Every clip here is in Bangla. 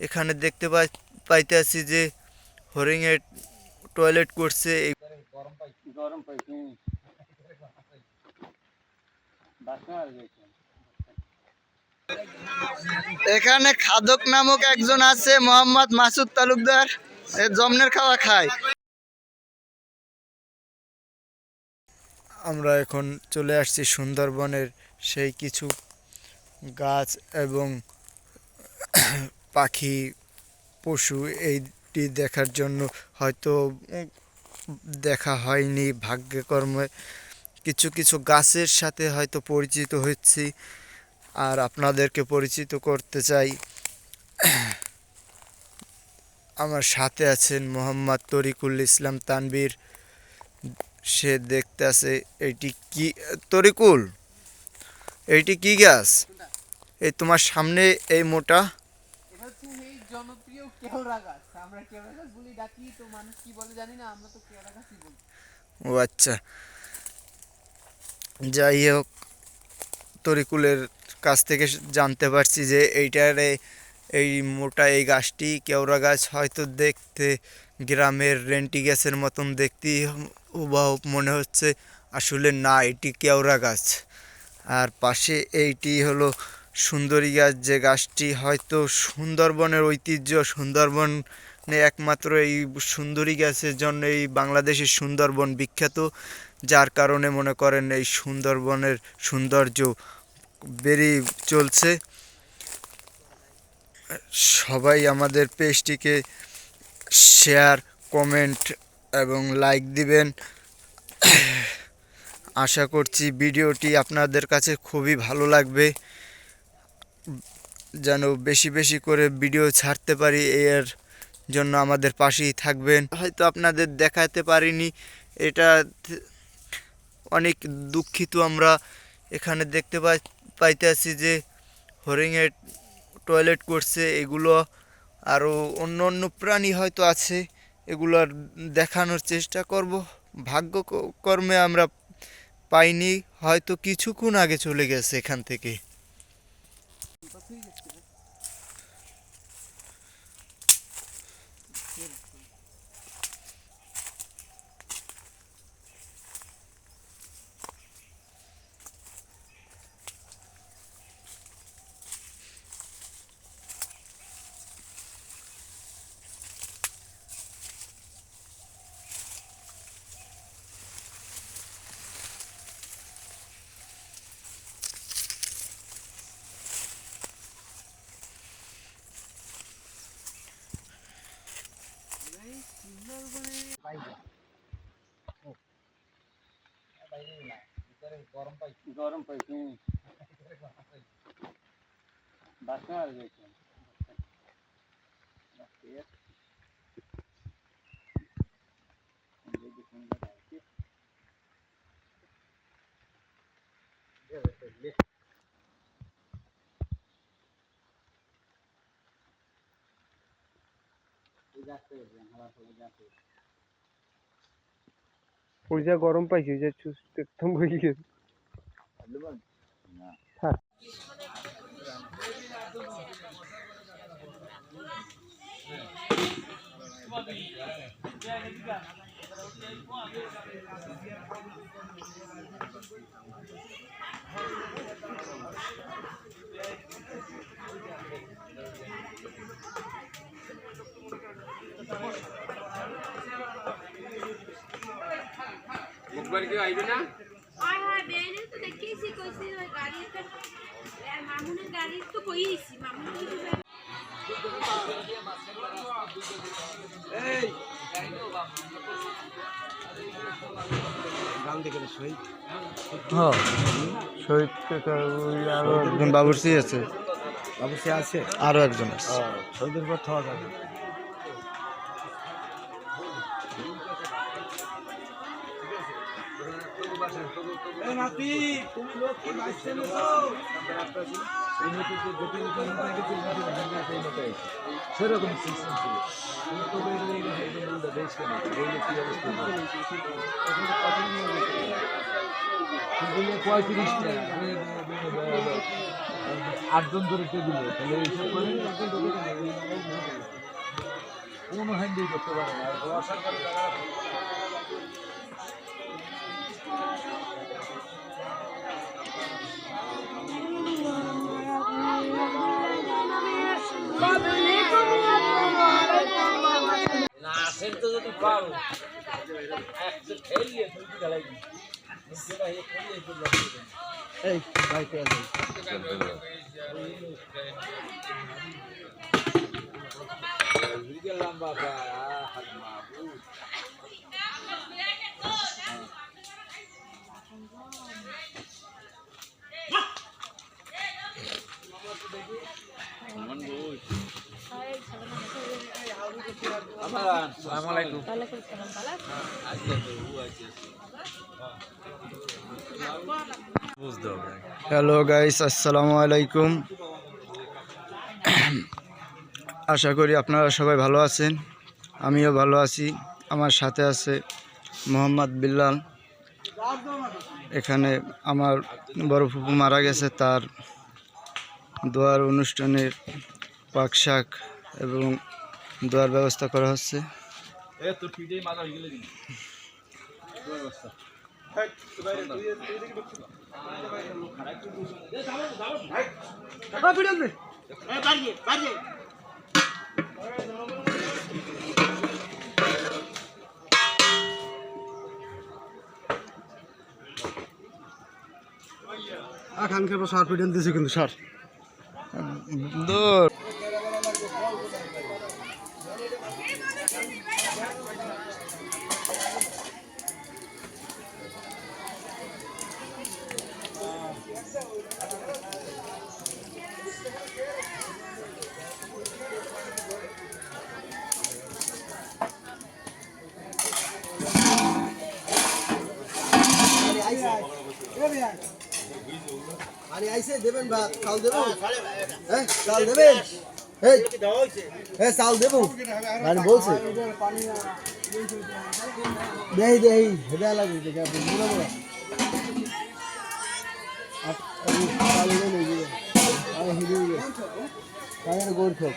এখানে দেখতে পাই পাইতে আছি যে হরিণে টয়লেট করছে। এখানে খাদক নামক একজন আছে মোহাম্মদ মাসুদ তালুকদার। জমনের খাওয়া খায়। আমরা এখন চলে আসছি সুন্দরবনের সেই কিছু গাছ এবং পাখি, পশু এইটি দেখার জন্য হয়তো দেখা হয়নি। ভাগ্যকর্মে কিছু কিছু গাছের সাথে হয়তো পরিচিত হচ্ছি। আর আপনাদেরকে পরিচিত করতে চাই। আমার সাথে আছেন মোহাম্মদ তরিকুল ইসলাম তানবীর সে দেখতে আছে এইটি কি তরিকুল এইটি কি গাছ? এই তোমার সামনে এই মোটা এটা হচ্ছে এই জনপ্রিয় ও আচ্ছা। যাই হোক, তরিকুলের কাছ থেকে জানতে পারছি যে এইটারে, এই মোটা এই গাছটি কেওড়া গাছ হয়তো দেখতে গ্রামের রেন্টি গাছের মতন দেখতেই হুবহু মনে হচ্ছে। আসলে না, এটি কেওড়া গাছ আর পাশে এইটি হলো সুন্দরী গাছ যে গাছটি হয়তো সুন্দরবনের ঐতিহ্য, সুন্দরবনে একমাত্র এই সুন্দরী গাছের জন্য এই বাংলাদেশের সুন্দরবন বিখ্যাত। যার কারণে মনে করেন এই সুন্দরবনের সৌন্দর্য বেরিয়ে চলছে। সবাই আমাদের পেজটিকে শেয়ার, কমেন্ট এবং লাইক দিবেন। আশা করছি ভিডিওটি আপনাদের কাছে খুবই ভালো লাগবে। যেন বেশি বেশি করে ভিডিও ছাড়তে পারি, এর জন্য আমাদের পাশেই থাকবেন। হয়তো আপনাদের দেখাতে পারিনি, এটা অনেক দুঃখিত আমরা এখানে দেখতে পাই পাইতে আছি যে হরিণে টয়লেট করছে, এগুলো আরও অন্য অন্য প্রাণী হয়তো আছে এগুলো আর দেখানোর চেষ্টা করব। ভাগ্য কর্মে আমরা পাইনি, হয়তো কিছুক্ষণ আগে চলে গেছে এখান থেকে। গরম পাইছি গরম পাইছি গরম যা চুস একদম হয়ে গেছে থাক আর তো দেখেইছি কইছি ওই গরম একটা যে গাড়ি তো কইছি মামুনের হ্যাঁ শহীদ। কাকা ওই আরও একজন বাবুর্চি আছে। আছে? আরও একজন আছে। শহীদের পর যাবে। সেরকম সিস্টেম ছিল আটজন ধরে টেবিলে তাহলে এইসব করে কোনো হ্যান্ডেল করতে পারে না। তো যদি পাও একটা খেলিয়ে তুই লক্ষ্য দিবি এই ভাই কে আছে গেলাম হাত মাহবুব হ্যালো গাইস আসসালামু আলাইকুম। আশা করি আপনারা সবাই ভালো আছেন। আমিও ভালো আছি। আমার সাথে আছে মোহাম্মদ বিল্লাল। এখানে আমার বড় ফুপু মারা গেছে তার দোয়ার অনুষ্ঠানের পাকশাক এবং দোয়ার ব্যবস্থা করা হচ্ছে। হয়ে খানকে সার পিটন দিয়েছে কিন্তু সার। দৌড় দেবেন ভাত চাল দেবো হ্যাঁ চাল দেবেন? এই হ্যাঁ চাল দেবো। বলছি হেদা চাল দেবেন আমি গোর খোক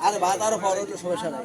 আরে ভাত আরও ফল সমস্যা নাই।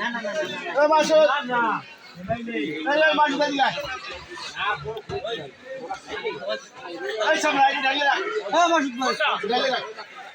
দকারি সাই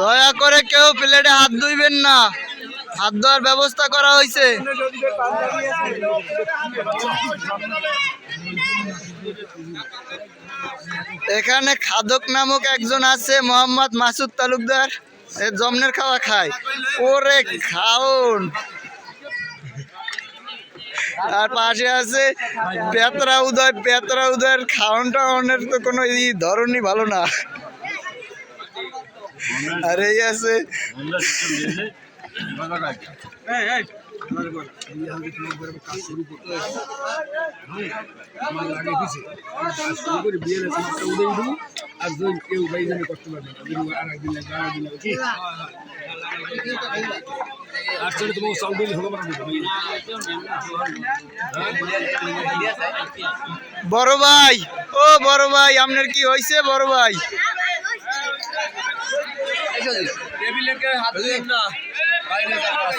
দয়া করে কেউ প্লেটে হাত ধুইবেন না। হাত ধোয়ার ব্যবস্থা করা হয়েছে। এখানে খাদক নামক একজন আছে, মোহাম্মদ মাসুদ তালুকদার। জমনের খাওয়া খায়। ওরে খাওন আর পাশে আছে পেতরা উদয় পেতরা উদয়ের খাওয়ান টাওয়ানের তো কোনো এই ধরনই ভালো না। আর এই আছে আমার লাগে দিছে শুরু করে বিয়ের একটা উদয় আর যদি কেউ বাইজানে করতে পারবে না আর একদিন লাগবে আর একদিন লাগবে কি আর চলে তোমাকে চাল দিলে হলো বড় ভাই ও বড় ভাই আপনার কি হয়েছে বড় ভাই? টেবিলেকে হাত না। বাইরে যাবে